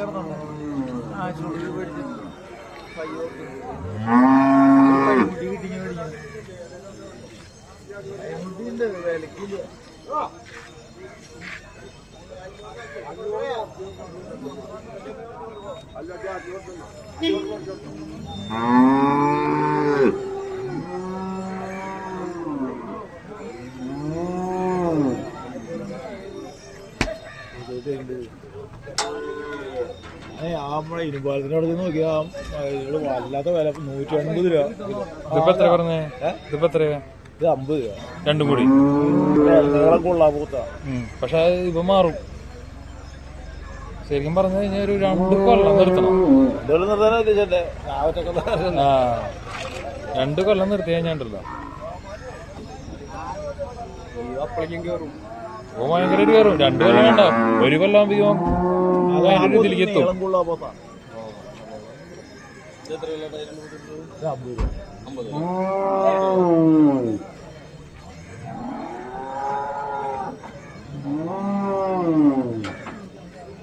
കിടന്നുണ്ട് ആശുപത്രിയിൽ പേടിച്ചിട്ടുണ്ട് മുടി കിട്ടിങ്ങ മേടിക്കണം മുടിയുണ്ട് വിലക്കില്ല നമ്മളെ ഇരുപാലത്തിനോട് നോക്കിയാ വല്ലാത്ത വില. നൂറ്റി അൻപത് രൂപ. ഇതിപ്പോ എത്ര പറഞ്ഞേ? ഇതിപ്പോ എത്രയാ? ഇത് അമ്പത് രൂപ. രണ്ടും കൂടി. കൊള്ളാ പൂത്ത. പക്ഷെ ഇപ്പൊ മാറും. ശരിക്കും പറഞ്ഞു കഴിഞ്ഞാൽ ഒരു രണ്ട് കൊല്ലം നിർത്തണം. രണ്ട് കൊല്ലം നിർത്തി കഴിഞ്ഞാണ്ടല്ലോ. അപ്പളേക്കും കയറും ഓ ഭയങ്കരമായിട്ട് കയറും. രണ്ടു കൊല്ലം വേണ്ട ഒരു കൊല്ലം ആകുമ്പോഴേക്കും ഭയങ്കര ഇതിലേക്ക് എത്തും.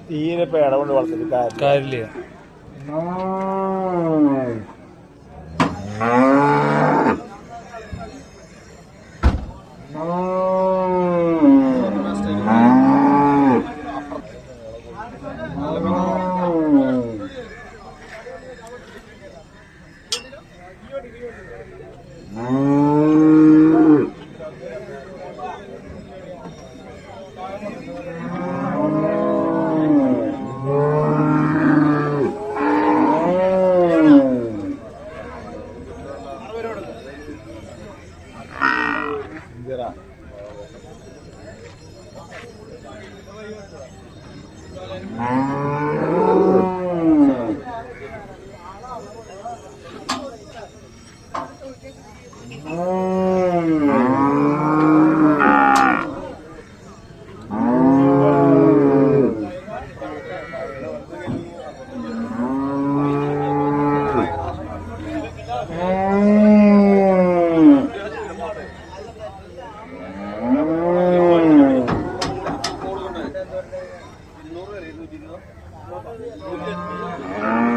തീരെ പേട കൊണ്ട് വളർത്തിട്ട് കാര്യം കാര്യമില്ല Oh. Thank you.